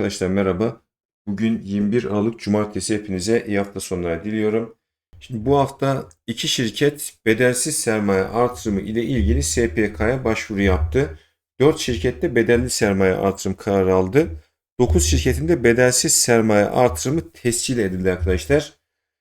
Arkadaşlar merhaba. Bugün 21 Aralık Cumartesi hepinize iyi hafta sonları diliyorum. Şimdi bu hafta iki şirket bedelsiz sermaye artırımı ile ilgili SPK'ya başvuru yaptı. 4 şirkette bedelli sermaye artırım kararı aldı. 9 şirketin de bedelsiz sermaye artırımı tescil edildi arkadaşlar.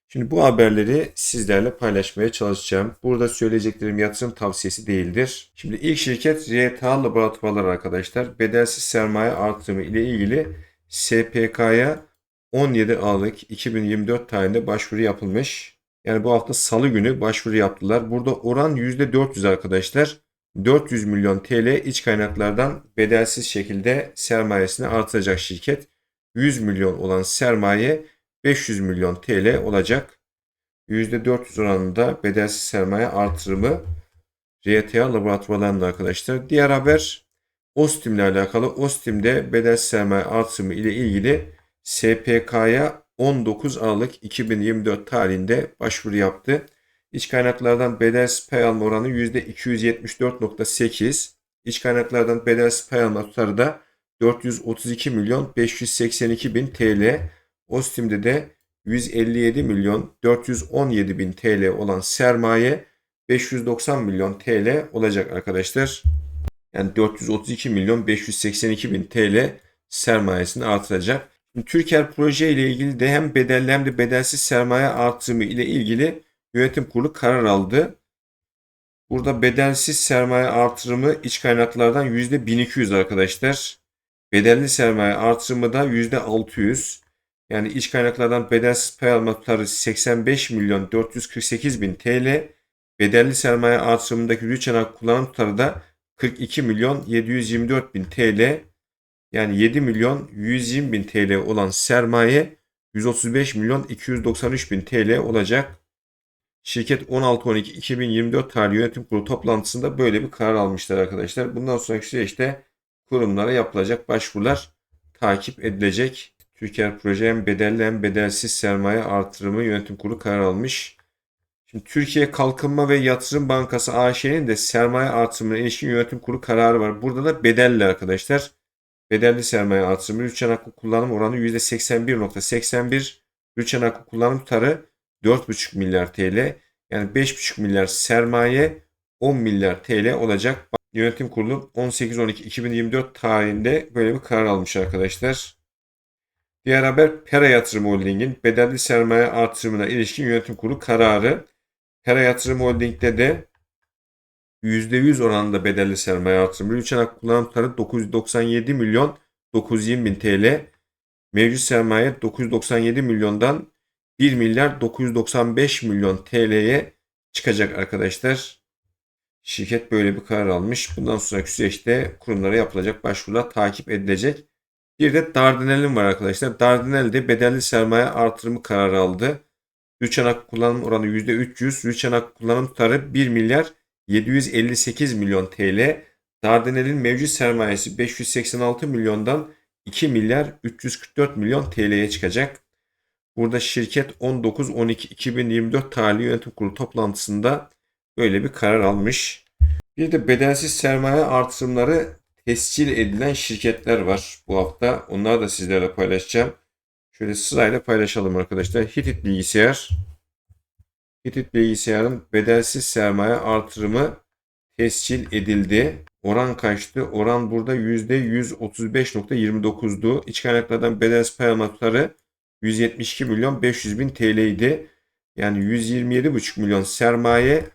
Şimdi bu haberleri sizlerle paylaşmaya çalışacağım. Burada söyleyeceklerim yatırım tavsiyesi değildir. Şimdi ilk şirket RTA Laboratuvarlar arkadaşlar. Bedelsiz sermaye artırımı ile ilgili SPK'ya 17 Aralık 2024 tarihinde başvuru yapılmış. Yani bu hafta salı günü başvuru yaptılar. Burada oran %400 arkadaşlar. 400 milyon TL iç kaynaklardan bedelsiz şekilde sermayesini artıracak şirket. 100 milyon olan sermaye 500 milyon TL olacak. %400 oranında bedelsiz sermaye artırımı RTA laboratuvarlarında arkadaşlar. Diğer haber Ostim ile alakalı. Ostim'de bedelsiz sermaye artırımı ile ilgili SPK'ya 19 Aralık 2024 tarihinde başvuru yaptı. İç kaynaklardan bedelsiz pay alma oranı %274.8. İç kaynaklardan bedelsiz pay alma tutarı da 432 milyon 582 bin TL. Ostim'de de 157 milyon 417 bin TL olan sermaye 590 milyon TL olacak arkadaşlar. Yani 432 milyon 582 bin TL sermayesini artıracak. Şimdi Türker proje ile ilgili de hem bedelli hem de bedelsiz sermaye artırımı ile ilgili yönetim kurulu karar aldı. Burada bedelsiz sermaye artırımı iç kaynaklardan %1200 arkadaşlar. Bedelli sermaye artırımı da %600. Yani iç kaynaklardan bedelsiz pay alma tutarı 85 milyon 448 bin TL. Bedelli sermaye artırımındaki rüçhan kullanım tutarı da 42 milyon 724 bin TL. Yani 7 milyon 120 bin TL olan sermaye 135 milyon 293 bin TL olacak. Şirket 16-12-2024 tarih yönetim kurulu toplantısında böyle bir karar almışlar arkadaşlar. Bundan sonraki süreçte kurumlara yapılacak başvurular takip edilecek. Türkiye Proje hem bedelli hem bedelsiz sermaye artırımı yönetim kurulu karar almış. Şimdi Türkiye Kalkınma ve Yatırım Bankası AŞ'nin de sermaye artırımına ilişkin yönetim kurulu kararı var. Burada da bedelli arkadaşlar. Bedelli sermaye artırımı rüçhan hakkı kullanım oranı %81.81. Rüçhan hakkı kullanım tutarı 4,5 milyar TL. Yani 5,5 milyar sermaye 10 milyar TL olacak. Yönetim kurulu 18-12-2024 tarihinde böyle bir karar almış arkadaşlar. Diğer haber Pera Yatırım Holding'in bedelli sermaye artırımına ilişkin yönetim kurulu kararı. Pera Yatırım Holding'de de %100 oranında bedelli sermaye artırımı. Ülke hak kullanım tutarı 997 milyon 920 bin TL. Mevcut sermaye 997 milyondan 1 milyar 995 milyon TL'ye çıkacak arkadaşlar. Şirket böyle bir karar almış. Bundan sonraki süreçte kurumlara yapılacak başvurular takip edilecek. Bir de Dardanel'in var arkadaşlar. Dardanel'de bedelli sermaye artırımı kararı aldı. Rüçanak kullanım oranı %300. Rüçanak kullanım tutarı 1 milyar 758 milyon TL. Dardanel'in mevcut sermayesi 586 milyondan 2 milyar 344 milyon TL'ye çıkacak. Burada şirket 19-12-2024 tarihli yönetim kurulu toplantısında böyle bir karar almış. Bir de bedelsiz sermaye artırımları tescil edilen şirketler var bu hafta. Onları da sizlerle paylaşacağım. Şöyle sırayla paylaşalım arkadaşlar. Hitit Bilgisayar. Hitit Bilgisayar'ın bedelsiz sermaye artırımı tescil edildi. Oran kaçtı? Oran burada %135.29'du. İç kaynaklardan bedelsiz pay alma tutarı 172 milyon 500 bin TL idi. Yani 127,5 milyon sermaye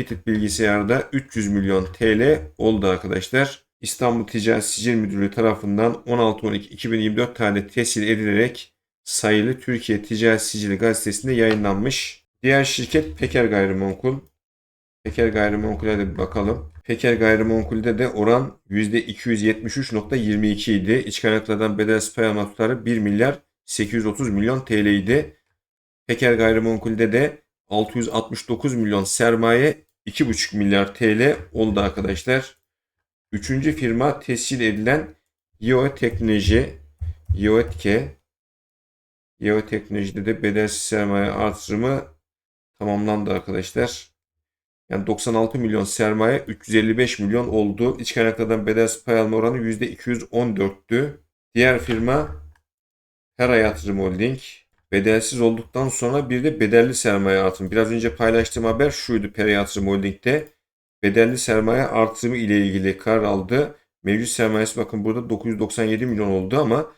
Hitit Bilgisayar'da 300 milyon TL oldu arkadaşlar. İstanbul Ticaret Sicil Müdürlüğü tarafından 16-12-2024 tarihinde tescil edilerek sayılı Türkiye Ticaret Sicili gazetesinde yayınlanmış. Diğer şirket Peker Gayrimenkul. Peker Gayrimenkul'e de bir bakalım. Peker Gayrimenkul'de de oran %273.22 idi. İç kaynaklardan bedelsiz pay alma tutarı 1 milyar 830 milyon TL idi. Peker Gayrimenkul'de de 669 milyon sermaye 2,5 milyar TL oldu arkadaşlar. Üçüncü firma tescil edilen Yeo Teknoloji, Yeoetke. Yeo Teknoloji'de de bedelsiz sermaye artırımı tamamlandı arkadaşlar. Yani 96 milyon sermaye 355 milyon oldu. İç kaynaklardan bedelsiz pay alma oranı %214'tü. Diğer firma Hera Yatırım Holding bedelsiz olduktan sonra bir de bedelli sermaye artırımı. Biraz önce paylaştığım haber şuydu Pera Yatırım Holding'de. Bedelli sermaye artırımı ile ilgili karar aldı. Mevcut sermayesi bakın burada 997 milyon oldu ama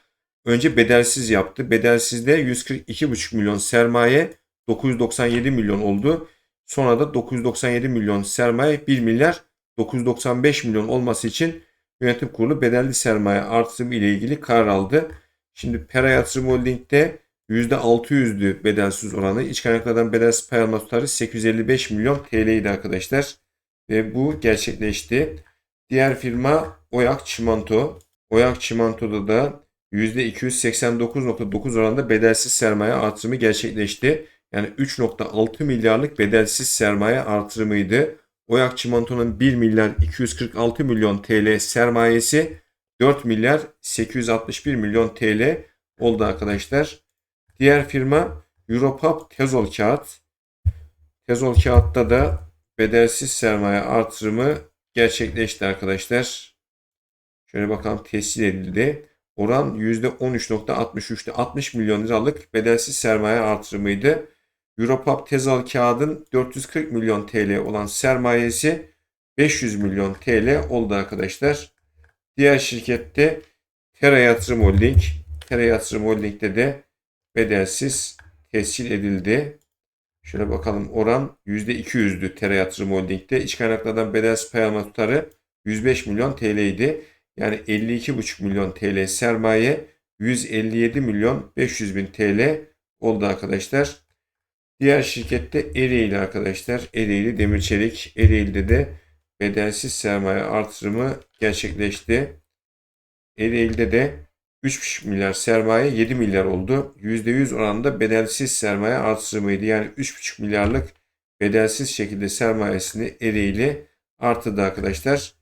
önce bedelsiz yaptı. Bedelsizde 142,5 milyon sermaye 997 milyon oldu. Sonra da 997 milyon sermaye 1 milyar 995 milyon olması için yönetim kurulu bedelli sermaye artırımı ile ilgili karar aldı. Şimdi Pera Yatırım Holding'de %600'lü bedelsiz oranı. İç kaynaklardan bedelsiz pay alma tutarı 855 milyon TL idi arkadaşlar. Ve bu gerçekleşti. Diğer firma Oyak Çimento. Oyak Çimento'da da %289.9 oranında bedelsiz sermaye artırımı gerçekleşti. Yani 3.6 milyarlık bedelsiz sermaye artırımıydı. Oyak Çimento'nun 1 milyar 246 milyon TL sermayesi 4 milyar 861 milyon TL oldu arkadaşlar. Diğer firma Europap Tezol Kağıt. Tezol Kağıt'ta da bedelsiz sermaye artırımı gerçekleşti arkadaşlar. Şöyle bakalım tescil edildi. Oran %13.63'te 60 milyon liralık bedelsiz sermaye artırımıydı. Europap Tezal Kağıd'ın 440 milyon TL olan sermayesi 500 milyon TL oldu arkadaşlar. Diğer şirkette Tera Yatırım Holding. Tera Yatırım Holding'de de bedelsiz tescil edildi. Şöyle bakalım oran %200'dü Tera Yatırım Holding'de. İç kaynaklardan bedelsiz pay alma tutarı 105 milyon TL idi. Yani 52,5 milyon TL sermaye 157 milyon 500 bin TL oldu arkadaşlar. Diğer şirkette Ereğli arkadaşlar. Ereğli Demir Çelik. Ereğli'de de bedelsiz sermaye artırımı gerçekleşti. Ereğli'de de 3,5 milyar sermaye 7 milyar oldu. %100 oranında bedelsiz sermaye artırımıydı. Yani 3,5 milyarlık bedelsiz şekilde sermayesini Ereğli artırdı arkadaşlar.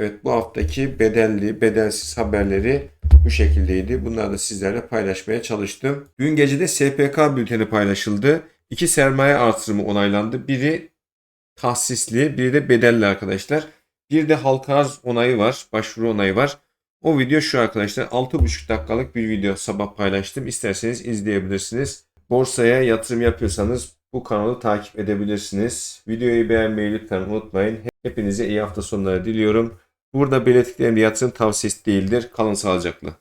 Evet bu haftaki bedelli, bedelsiz haberleri bu şekildeydi. Bunları da sizlerle paylaşmaya çalıştım. Dün gece de SPK bülteni paylaşıldı. İki sermaye artırımı onaylandı. Biri tahsisli, biri de bedelli arkadaşlar. Bir de halka arz onayı var, başvuru onayı var. O video şu arkadaşlar 6,5 dakikalık bir video sabah paylaştım. İsterseniz izleyebilirsiniz. Borsaya yatırım yapıyorsanız bu kanalı takip edebilirsiniz. Videoyu beğenmeyi lütfen unutmayın. Hepinize iyi hafta sonları diliyorum. Burada belirttiklerim yatırım tavsiyesi değildir. Kalın sağlıcakla.